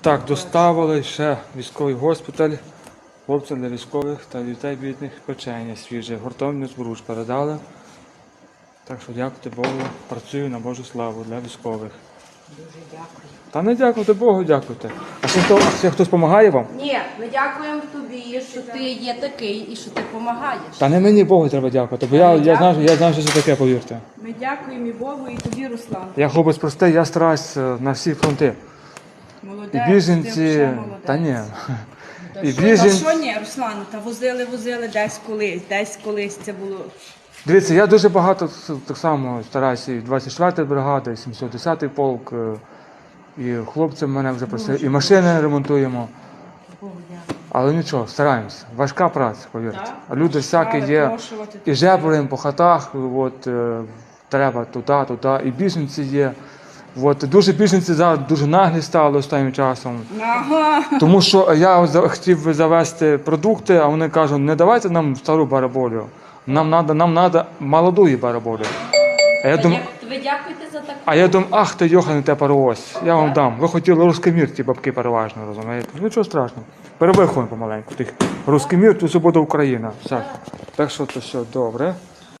Так, доставили ще військовий госпіталь, хлопцям для військових та дітей бідних печення свіже. Гуртовні збруч передали. Так що дякувати Богу, працюю на Божу славу для військових. Дуже дякую. Та не дякуйте Богу, дякуйте. А ще, хто, ще хтось допомагає вам? Ні, ми дякуємо тобі, що ти є такий і що ти допомагаєш. Та не мені Богу треба дякувати, бо я, я, знаю, я знаю, що це таке, повірте. Ми дякуємо і Богу, і тобі, Руслан. Я хлопець простий, я стараюсь е, на всі фронти. І біженці. Та ні. І Та біженці. що ні, Руслан, та возили, возили десь колись, десь колись це було. Дивіться, я дуже багато так само стараюся і 24 бригада, і 710 полк, е, і хлопці мене вже просили, і машини ремонтуємо. Але нічого, стараємося. Важка праця, повірте. Так. А люди всякі є. І жебраємо по хатах, от, е, треба туди, туди, і біженці є. От, дуже біженці зараз дуже наглі стали останнім часом. Ага. Тому що я хотів завести продукти, а вони кажуть, не давайте нам стару бараболю. Нам треба нам надо молодої бараболю. А я думаю, Ви дякуєте за таку. а я думаю, ах ти йоханий те паровоз, я вам дам. Ви хотіли русський мір, ті бабки переважно, розумієте? Ну, Нічого страшного. Перевихуємо помаленьку. Тих русський мір, то це буде Україна. Все. Так що це все добре.